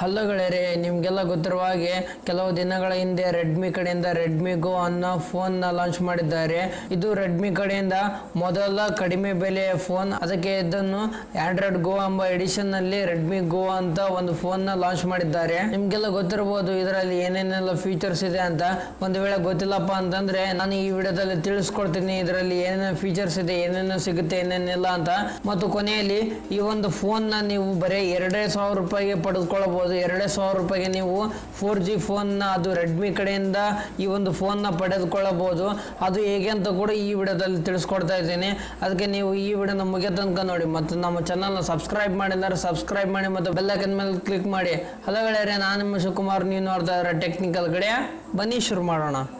Hello ಗೆಳೆಯರೆ ನಿಮಗೆಲ್ಲ ಗೊತ್ತಿರುವ ಹಾಗೆ ಕೆಲವು ದಿನಗಳ ಹಿಂದೆ ರೆಡ್ಮಿ ಕಡೆಯಿಂದ ರೆಡ್ಮಿ ಗೋ ಅನ್ನೋ ಫೋನ್ನ ಲಾಂಚ್ ಮಾಡಿದ್ದಾರೆ. ಇದು ರೆಡ್ಮಿ ಕಡೆಯಿಂದ ಮೊದಲ ಕಡಿಮೆ ಬೆಲೆಯ ಫೋನ್ ಅದಕ್ಕೆ ಇದನ್ನು ಆಂಡ್ರಾಯ್ಡ್ ಗೋ ಎಂಬ ಎಡಿಷನ್ನಲ್ಲಿ ರೆಡ್ಮಿ ಗೋ ಅಂತ ಒಂದು ಫೋನ್ನ ಲಾಂಚ್ ಮಾಡಿದ್ದಾರೆ. ನಿಮ್ಗೆಲ್ಲ ಗೊತ್ತಿರಬಹುದು ಇದರಲ್ಲಿ ಏನೇನೆಲ್ಲ ಫೀಚರ್ಸ್ ಇದೆ ಅಂತ. ಒಂದು ವೇಳೆ ಗೊತ್ತಿಲ್ಲಪ್ಪ ಅಂತಂದ್ರೆ ನಾನು ಈ ವಿಡಿಯೋದಲ್ಲಿ ತಿಳಿಸ್ಕೊಡ್ತೀನಿ ಇದರಲ್ಲಿ ಏನೇನು ಫೀಚರ್ಸ್ ಇದೆ, ಏನೇನು ಸಿಗುತ್ತೆ, ಏನೇನಿಲ್ಲ ಅಂತ. ಮತ್ತು ಕೊನೆಯಲ್ಲಿ ಈ ಒಂದು ಫೋನ್ನ ನೀವು ಬರೀ ಎರಡೇ ಸಾವಿರ ರೂಪಾಯಿಗೆ ಪಡೆದುಕೊಳ್ಳಬಹುದು. ಎರಡೇ ಸಾವಿರ ರೂಪಾಯಿಗೆ ನೀವು ಫೋರ್ ಜಿ ಫೋನ್ನ ಅದು ರೆಡ್ಮಿ ಕಡೆಯಿಂದ ಈ ಒಂದು ಫೋನ್ನ ಪಡೆದುಕೊಳ್ಳಬಹುದು. ಅದು ಹೇಗೆ ಅಂತ ಕೂಡ ಈ ವಿಡಿಯೋದಲ್ಲಿ ತಿಳಿಸ್ಕೊಡ್ತಾ ಇದ್ದೀನಿ. ಅದಕ್ಕೆ ನೀವು ಈ ವಿಡಿಯೋನ ಮುಗಿಯ ತನಕ ನೋಡಿ ಮತ್ತು ನಮ್ಮ ಚಾನಲ್ನ ಸಬ್ಸ್ಕ್ರೈಬ್ ಮಾಡಿದ್ದಾರೆ ಸಬ್ಸ್ಕ್ರೈಬ್ ಮಾಡಿ ಮತ್ತು ಬೆಲ್ಲೈಕನ್ ಮೇಲೆ ಕ್ಲಿಕ್ ಮಾಡಿ. ಹಲೋ ನಾನು ನಿಮ್ಮ ಶಿವಕುಮಾರ್ ನೀವು ನೋಡ್ತಾ ಇದ್ದಾರೆ ಟೆಕ್ನಿಕಲ್ ಕಡೆ ಬನ್ನಿ ಶುರು ಮಾಡೋಣ.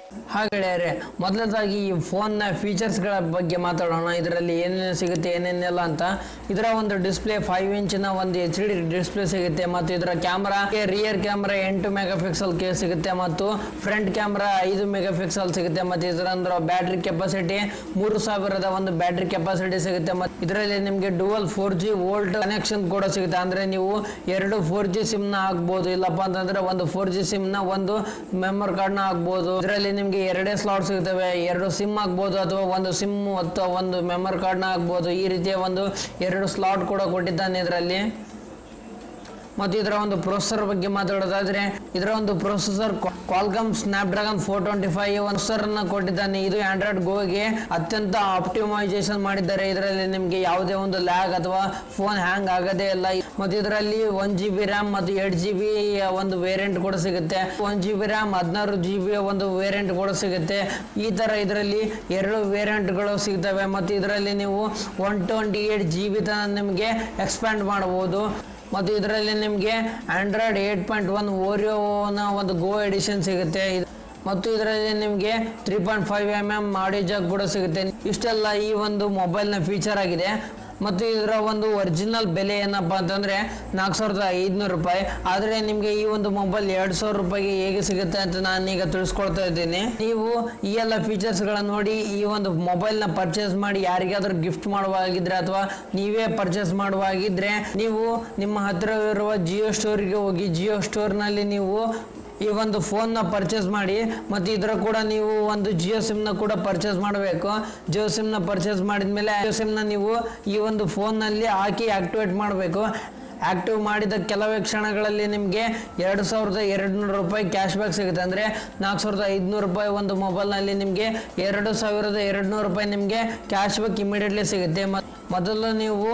ಹಾಗೆಳೆಯರೆ ಮೊದಲದಾಗಿ ಈ ಫೋನ್ನ ಫೀಚರ್ಸ್ಗಳ ಬಗ್ಗೆ ಮಾತಾಡೋಣ. ಇದರಲ್ಲಿ ಏನೇನು ಸಿಗುತ್ತೆ, ಏನೇನೆಲ್ಲ ಅಂತ. ಇದರ ಒಂದು ಡಿಸ್ಪ್ಲೇ ಫೈವ್ ಇಂಚಿನ ಒಂದು ಎಚ್ ಡಿ ಡಿಸ್ಪ್ಲೇ ಸಿಗುತ್ತೆ ಮತ್ತು ಇದರ ಕ್ಯಾಮ್ರಾ ರಿಯರ್ ಕ್ಯಾಮ್ರಾ ಎಂಟು ಮೆಗಾ ಪಿಕ್ಸಲ್ ಕೆ ಸಿಗುತ್ತೆ ಮತ್ತು ಫ್ರಂಟ್ ಕ್ಯಾಮ್ರಾ ಐದು ಮೆಗಾ ಪಿಕ್ಸಲ್ ಸಿಗುತ್ತೆ ಮತ್ತು ಇದರ ಅಂದ್ರೆ ಬ್ಯಾಟ್ರಿ ಕೆಪಾಸಿಟಿ ಮೂರು ಸಾವಿರದ ಒಂದು ಬ್ಯಾಟ್ರಿ ಕೆಪಾಸಿಟಿ ಸಿಗುತ್ತೆ ಮತ್ತು ಇದರಲ್ಲಿ ನಿಮಗೆ dual four G VoLTE connection ಕೂಡ ಸಿಗುತ್ತೆ. ಅಂದ್ರೆ ನೀವು ಎರಡು ಫೋರ್ ಜಿ ಸಿಮ್ನ ಹಾಕ್ಬೋದು, ಇಲ್ಲಪ್ಪ ಅಂತಂದ್ರೆ ಒಂದು ಫೋರ್ ಜಿ ಸಿಮ್ನ ಒಂದು ಮೆಮೊರಿ ಕಾರ್ಡ್ನ ಹಾಕ್ಬೋದು. ಇದರಲ್ಲಿ ನಿಮ್ಗೆ ಎರಡೇ ಸ್ಲಾಟ್ ಸಿಗ್ತವೆ. ಎರಡು ಸಿಮ್ ಆಗ್ಬೋದು ಅಥವಾ ಒಂದು ಸಿಮ್ ಅಥವಾ ಒಂದು ಮೆಮೊರಿ ಕಾರ್ಡ್ ಆಗ್ಬೋದು. ಈ ರೀತಿಯ ಒಂದು ಎರಡು ಸ್ಲಾಟ್ ಕೂಡ ಕೊಟ್ಟಿದ್ದಾನೆ ಇದರಲ್ಲಿ. ಮತ್ತು ಇದರ ಒಂದು ಪ್ರೊಸೆಸರ್ ಬಗ್ಗೆ ಮಾತಾಡೋದಾದ್ರೆ, ಇದರ ಒಂದು processor Qualcomm Snapdragon four twenty five ಅನ್ನ ಕೊಟ್ಟಿದ್ದಾನೆ. ಇದು ಆಂಡ್ರಾಯ್ಡ್ ಗೋಗೆ ಅತ್ಯಂತ ಆಪ್ಟಿಮೈಸೇಷನ್ ಮಾಡಿದ್ದಾರೆ. ಇದರಲ್ಲಿ ನಿಮಗೆ ಯಾವುದೇ ಒಂದು ಲ್ಯಾಗ್ ಅಥವಾ ಫೋನ್ ಹ್ಯಾಂಗ್ ಆಗದೇ ಇಲ್ಲ. ಮತ್ತು ಇದರಲ್ಲಿ ಒನ್ ಜಿ ಬಿ ರ್ಯಾಮ್ ಮತ್ತು ಏಟ್ ಜಿ ಬಿ ಒಂದು ವೇರಿಯಂಟ್ ಕೂಡ ಸಿಗುತ್ತೆ. ಒನ್ ಜಿ ಬಿ ರ್ಯಾಮ್ ಹದಿನಾರು ಜಿ ಬಿ ಒಂದು ವೇರಿಯಂಟ್ ಕೂಡ ಸಿಗುತ್ತೆ. ಈ ತರ ಇದರಲ್ಲಿ ಎರಡು ವೇರಿಯಂಟ್ಗಳು ಸಿಗ್ತವೆ. ಮತ್ತು ಇದರಲ್ಲಿ ನೀವು one twenty eight G B ತನಕ ನಿಮಗೆ ಎಕ್ಸ್ಪ್ಯಾಂಡ್ ಮಾಡಬಹುದು. ಮತ್ತು ಇದರಲ್ಲಿ ನಿಮಗೆ ಆಂಡ್ರಾಯ್ಡ್ ಏಟ್ ಪಾಯಿಂಟ್ ಒನ್ ಓರಿಯೋನ ಒಂದು ಗೋ ಎಡಿಷನ್ ಸಿಗುತ್ತೆ. ಮತ್ತು ಇದರಲ್ಲಿ ನಿಮಗೆ three point five M M audio ಕೂಡ ಸಿಗುತ್ತೆ. ಇಷ್ಟೆಲ್ಲ ಈ ಒಂದು ಮೊಬೈಲ್ನ ಫೀಚರ್ ಆಗಿದೆ. ಮತ್ತು ಇದರ ಒಂದು ಒರಿಜಿನಲ್ ಬೆಲೆ ಏನಪ್ಪ ಅಂತಂದರೆ ನಾಲ್ಕು ಸಾವಿರದ ಐದುನೂರು ರೂಪಾಯಿ. ಆದರೆ ನಿಮಗೆ ಈ ಒಂದು ಮೊಬೈಲ್ ಎರಡು ಸಾವಿರ ರೂಪಾಯಿಗೆ ಹೇಗೆ ಸಿಗುತ್ತೆ ಅಂತ ನಾನೀಗ ತಿಳಿಸ್ಕೊಳ್ತಾ ಇದ್ದೀನಿ. ನೀವು ಈ ಎಲ್ಲ ಫೀಚರ್ಸ್ಗಳನ್ನು ನೋಡಿ ಈ ಒಂದು ಮೊಬೈಲ್ನ ಪರ್ಚೇಸ್ ಮಾಡಿ ಯಾರಿಗಾದರೂ ಗಿಫ್ಟ್ ಮಾಡುವಾಗಿದ್ರೆ ಅಥವಾ ನೀವೇ ಪರ್ಚೇಸ್ ಮಾಡುವಾಗಿದ್ರೆ ನೀವು ನಿಮ್ಮ ಹತ್ತಿರವಿರುವ ಜಿಯೋ ಸ್ಟೋರಿಗೆ ಹೋಗಿ ಜಿಯೋ ಸ್ಟೋರ್ನಲ್ಲಿ ನೀವು ಈ ಒಂದು ಫೋನ್ನ ಪರ್ಚೇಸ್ ಮಾಡಿ, ಮತ್ತು ಇದರ ಕೂಡ ನೀವು ಒಂದು ಜಿಯೋ ಸಿಮ್ನ ಕೂಡ ಪರ್ಚೇಸ್ ಮಾಡಬೇಕು. ಜಿಯೋ ಸಿಮ್ನ ಪರ್ಚೇಸ್ ಮಾಡಿದ ಮೇಲೆ ಜಿಯೋ ಸಿಮ್ನ ನೀವು ಈ ಒಂದು ಫೋನ್ನಲ್ಲಿ ಹಾಕಿ ಆಕ್ಟಿವೇಟ್ ಮಾಡಬೇಕು. ಆಕ್ಟಿವ್ ಮಾಡಿದ ಕೆಲವೇ ಕ್ಷಣಗಳಲ್ಲಿ ನಿಮಗೆ ಎರಡು ಸಾವಿರದ ಎರಡು ನೂರು ರೂಪಾಯಿ ಕ್ಯಾಶ್ ಬ್ಯಾಕ್ ಸಿಗುತ್ತೆ. ಅಂದರೆ ನಾಲ್ಕು ಸಾವಿರದ ಐದುನೂರು ರೂಪಾಯಿ ಒಂದು ಮೊಬೈಲ್ನಲ್ಲಿ ನಿಮಗೆ ಎರಡು ಸಾವಿರದ ಎರಡು ನೂರು ರೂಪಾಯಿ ನಿಮಗೆ ಕ್ಯಾಶ್ ಬ್ಯಾಕ್ ಇಮಿಡಿಯೇಟ್ಲಿ ಸಿಗುತ್ತೆ. ಮತ್ತು ಮೊದಲು ನೀವು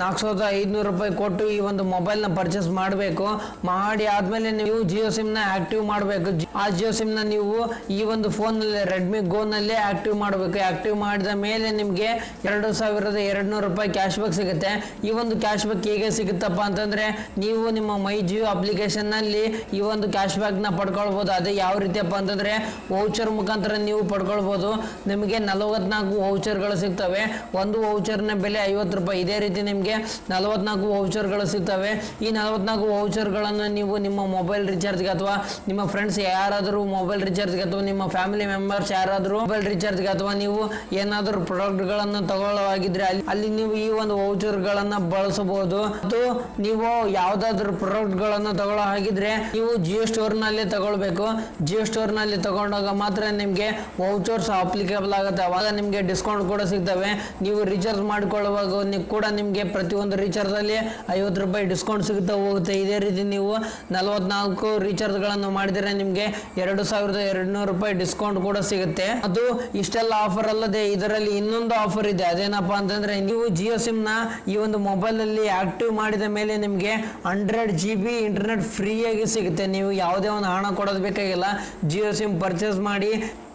ನಾಲ್ಕು ಸಾವಿರದ ಐದುನೂರು ರೂಪಾಯಿ ಕೊಟ್ಟು ಈ ಒಂದು ಮೊಬೈಲ್ನ ಪರ್ಚೇಸ್ ಮಾಡಬೇಕು. ಮಾಡಿ ಆದಮೇಲೆ ನೀವು ಜಿಯೋ ಸಿಮ್ನ ಆ್ಯಕ್ಟಿವ್ ಮಾಡಬೇಕು. ಆ ಜಿಯೋ ಸಿಮ್ನ ನೀವು ಈ ಒಂದು ಫೋನಲ್ಲಿ ರೆಡ್ಮಿ ಗೋನಲ್ಲಿ ಆ್ಯಕ್ಟಿವ್ ಮಾಡಬೇಕು. ಆ್ಯಕ್ಟಿವ್ ಮಾಡಿದ ಮೇಲೆ ನಿಮಗೆ ಎರಡು ಸಾವಿರದ ಎರಡು ನೂರು ರೂಪಾಯಿ ಕ್ಯಾಶ್ ಬ್ಯಾಕ್ ಸಿಗುತ್ತೆ. ಈ ಒಂದು ಕ್ಯಾಶ್ ಬ್ಯಾಕ್ ಹೇಗೆ ಸಿಗುತ್ತಪ್ಪ ಅಂತಂದರೆ ನೀವು ನಿಮ್ಮ ಮೈ ಜಿಯೋ ಅಪ್ಲಿಕೇಶನ್ನಲ್ಲಿ ಈ ಒಂದು ಕ್ಯಾಶ್ ಬ್ಯಾಕ್ನ ಪಡ್ಕೊಳ್ಬೋದು. ಅದೇ ಯಾವ ರೀತಿಯಪ್ಪ ಅಂತಂದ್ರೆ ವೌಚರ್ ಮುಖಾಂತರ ನೀವು ಪಡ್ಕೊಳ್ಬೋದು. ನಿಮಗೆ ನಲವತ್ನಾಲ್ಕು ವೌಚರ್ಗಳು ಸಿಗ್ತವೆ. ಒಂದು ವೌಚರ್ನ ಬೆಲೆ ಐವತ್ತು ರೂಪಾಯಿ. ಇದೇ ರೀತಿ ನಿಮಗೆ ನಲವತ್ನಾಲ್ಕು ವೌಚರ್ಗಳು ಸಿಗ್ತವೆ. ಈ ನಲವತ್ನಾಲ್ಕು ವೌಚರ್ಗಳನ್ನು ನೀವು ನಿಮ್ಮ ಮೊಬೈಲ್ ರಿಚಾರ್ಜ್ಗೆ ಅಥವಾ ನಿಮ್ಮ ಫ್ರೆಂಡ್ಸ್ ಯಾರಾದರೂ ಮೊಬೈಲ್ ರಿಚಾರ್ಜ್ಗೆ ಅಥವಾ ನಿಮ್ಮ ಫ್ಯಾಮಿಲಿ ಮೆಂಬರ್ಸ್ ಯಾರಾದರೂ ಮೊಬೈಲ್ ರಿಚಾರ್ಜ್ಗೆ ಅಥವಾ ನೀವು ಏನಾದರೂ ಪ್ರಾಡಕ್ಟ್ಗಳನ್ನು ತಗೊಳ್ಳೋವಾಗಿದ್ರೆ ಅಲ್ಲಿ ಅಲ್ಲಿ ನೀವು ಈ ಒಂದು ವೌಚರ್ಗಳನ್ನು ಬಳಸಬಹುದು. ಮತ್ತು ನೀವು ಯಾವುದಾದ್ರು ಪ್ರಾಡಕ್ಟ್ಗಳನ್ನು ತಗೊಳ್ಳೋ ಹಾಗಿದ್ರೆ ನೀವು ಜಿಯೋ ಸ್ಟೋರ್ನಲ್ಲಿ ತಗೊಳ್ಬೇಕು. ಜಿಯೋ ಸ್ಟೋರ್ನಲ್ಲಿ ತಗೊಂಡಾಗ ಮಾತ್ರ ನಿಮಗೆ ವೌಚರ್ಸ್ ಅಪ್ಲಿಕೇಬಲ್ ಆಗುತ್ತೆ. ಅವಾಗ ನಿಮಗೆ ಡಿಸ್ಕೌಂಟ್ ಕೂಡ ಸಿಗ್ತವೆ. ನೀವು ರೀಚಾರ್ಜ್ ಮಾಡಿಕೊಳ್ಳುವಾಗ ಕೂಡ ನಿಮಗೆ ಪ್ರತಿಯೊಂದು ರೀಚಾರ್ಜಲ್ಲಿ ಐವತ್ತು ರೂಪಾಯಿ ಡಿಸ್ಕೌಂಟ್ ಸಿಗುತ್ತಾ ಹೋಗುತ್ತೆ. ಇದೇ ರೀತಿ ನೀವು ನಲವತ್ನಾಲ್ಕು ರೀಚಾರ್ಜ್ಗಳನ್ನು ಮಾಡಿದರೆ ನಿಮಗೆ ಎರಡು ಸಾವಿರದ ಎರಡು ನೂರು ರೂಪಾಯಿ ಡಿಸ್ಕೌಂಟ್ ಕೂಡ ಸಿಗುತ್ತೆ. ಅದು ಇಷ್ಟೆಲ್ಲ ಆಫರ್ ಅಲ್ಲದೆ ಇದರಲ್ಲಿ ಇನ್ನೊಂದು ಆಫರ್ ಇದೆ. ಅದೇನಪ್ಪ ಅಂತಂದ್ರೆ ನೀವು ಜಿಯೋ ಸಿಮ್ನ ಈ ಒಂದು ಮೊಬೈಲ್ ಅಲ್ಲಿ ಆಕ್ಟಿವ್ ಮಾಡಿದ ಮೇಲೆ ನಿಮಗೆ ಹಂಡ್ರೆಡ್ ಜಿ ಬಿ ಇಂಟರ್ನೆಟ್ ಫ್ರೀಯಾಗಿ ಸಿಗುತ್ತೆ. ನೀವು ಯಾವುದೇ ಒಂದು ಹಣ ಕೊಡೋದು ಬೇಕಾಗಿಲ್ಲ. ಜಿಯೋ ಸಿಮ್ ಪರ್ಚೇಸ್ ಮಾಡಿ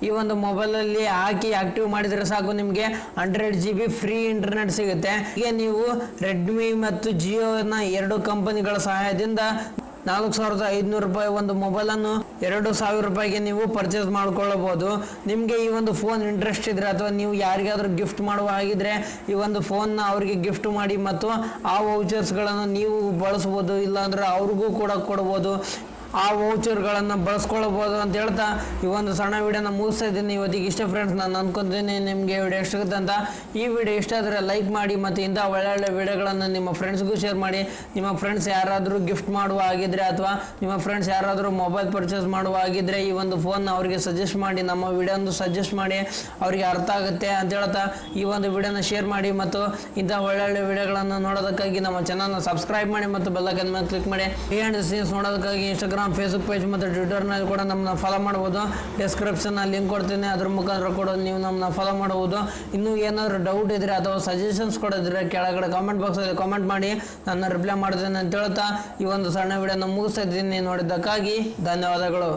ಈ ಒಂದು ಮೊಬೈಲಲ್ಲಿ ಹಾಕಿ ಆಕ್ಟಿವ್ ಮಾಡಿದರೆ ಸಾಕು ನಿಮಗೆ hundred G B free internet ಸಿಗುತ್ತೆ. ಹೀಗೆ ನೀವು ರೆಡ್ಮಿ ಮತ್ತು ಜಿಯೋನ ಎರಡು ಕಂಪನಿಗಳ ಸಹಾಯದಿಂದ ನಾಲ್ಕು ಸಾವಿರದ ಐದುನೂರು ರೂಪಾಯಿ ಒಂದು ಮೊಬೈಲನ್ನು ಎರಡು ಸಾವಿರ ರೂಪಾಯಿಗೆ ನೀವು ಪರ್ಚೇಸ್ ಮಾಡ್ಕೊಳ್ಳಬಹುದು. ನಿಮಗೆ ಈ ಒಂದು ಫೋನ್ ಇಂಟ್ರೆಸ್ಟ್ ಇದ್ರೆ ಅಥವಾ ನೀವು ಯಾರಿಗಾದರೂ ಗಿಫ್ಟ್ ಮಾಡುವ ಹಾಗಿದ್ರೆ ಈ ಒಂದು ಫೋನ್ನ ಅವರಿಗೆ ಗಿಫ್ಟ್ ಮಾಡಿ ಮತ್ತು ಆ ವೌಚರ್ಸ್ಗಳನ್ನು ನೀವು ಬಳಸ್ಬೋದು ಇಲ್ಲಾಂದ್ರೆ ಅವ್ರಿಗೂ ಕೂಡ ಕೊಡ್ಬೋದು. ಆ ವೌಚರ್ಗಳನ್ನು ಬಳಸ್ಕೊಳ್ಬೋದು ಅಂತ ಹೇಳ್ತಾ ಈ ಒಂದು ಸಣ್ಣ ವಿಡಿಯೋನ ಮುಗಿಸ್ತಾ ಇದ್ದೀನಿ ಇವತ್ತಿಗೆ ಇಷ್ಟ ಫ್ರೆಂಡ್ಸ್ ನಾನು ಅನ್ಕೊಂತೀನಿ ನಿಮಗೆ ವಿಡಿಯೋ ಇಷ್ಟ ಅಂತ. ಈ ವಿಡಿಯೋ ಇಷ್ಟ ಆದರೆ ಲೈಕ್ ಮಾಡಿ ಮತ್ತು ಇಂಥ ಒಳ್ಳೊಳ್ಳೆ ವಿಡಿಯೋಗಳನ್ನು ನಿಮ್ಮ ಫ್ರೆಂಡ್ಸ್ಗೂ ಶೇರ್ ಮಾಡಿ. ನಿಮ್ಮ ಫ್ರೆಂಡ್ಸ್ ಯಾರಾದರೂ ಗಿಫ್ಟ್ ಮಾಡುವ ಆಗಿದ್ರೆ ಅಥವಾ ನಿಮ್ಮ ಫ್ರೆಂಡ್ಸ್ ಯಾರಾದರೂ ಮೊಬೈಲ್ ಪರ್ಚೇಸ್ ಮಾಡುವ ಆಗಿದ್ರೆ ಈ ಒಂದು ಫೋನ್ ಅವರಿಗೆ ಸಜೆಸ್ಟ್ ಮಾಡಿ, ನಮ್ಮ ವಿಡಿಯೋನ ಸಜೆಸ್ಟ್ ಮಾಡಿ, ಅವರಿಗೆ ಅರ್ಥ ಆಗುತ್ತೆ ಅಂತ ಹೇಳ್ತಾ ಈ ಒಂದು ವಿಡಿಯೋನ ಶೇರ್ ಮಾಡಿ ಮತ್ತು ಇಂಥ ಒಳ್ಳೊಳ್ಳೆ ವಿಡಿಯೋಗಳನ್ನು ನೋಡೋದಕ್ಕಾಗಿ ನಮ್ಮ ಚಾನಲ್ನ ಸಬ್ಸ್ಕ್ರೈಬ್ ಮಾಡಿ ಮತ್ತು ಬೆಲ್ಲೈಕನ್ ಮೇಲೆ ಕ್ಲಿಕ್ ಮಾಡಿ. ಬಿಹೈಂಡ್ ಸೀನ್ಸ್ ನೋಡೋದಕ್ಕಾಗಿ ಇನ್ಸ್ಟಾಗ್ರಾಮ್ ಫೇಸ್ಬುಕ್ ಪೇಜ್ ಮತ್ತು ಟ್ವಿಟರ್ನಲ್ಲಿ ಕೂಡ ನಮ್ಮನ್ನ ಫಾಲೋ ಮಾಡ್ಬೋದು. ಡಿಸ್ಕ್ರಿಪ್ಷನ್ನ ಲಿಂಕ್ ಕೊಡ್ತೀನಿ. ಅದ್ರ ಮುಖಾಂತರ ಕೂಡ ನೀವು ನಮ್ಮನ್ನ ಫಾಲೋ ಮಾಡ್ಬೋದು. ಇನ್ನೂ ಏನಾದರೂ ಡೌಟ್ ಇದ್ರೆ ಅಥವಾ ಸಜೆಷನ್ಸ್ ಕೊಡಿದ್ರೆ ಕೆಳಗಡೆ ಕಾಮೆಂಟ್ ಬಾಕ್ಸಲ್ಲಿ ಕಾಮೆಂಟ್ ಮಾಡಿ. ನಾನು ರಿಪ್ಲೈ ಮಾಡ್ತೀನಿ ಅಂತ ಹೇಳ್ತಾ ಈ ಒಂದು ಸಣ್ಣ ವಿಡಿಯೋನ ಮುಗಿಸ್ತಾ ಇದ್ದೀನಿ. ನೋಡಿದ್ದಕ್ಕಾಗಿ ಧನ್ಯವಾದಗಳು.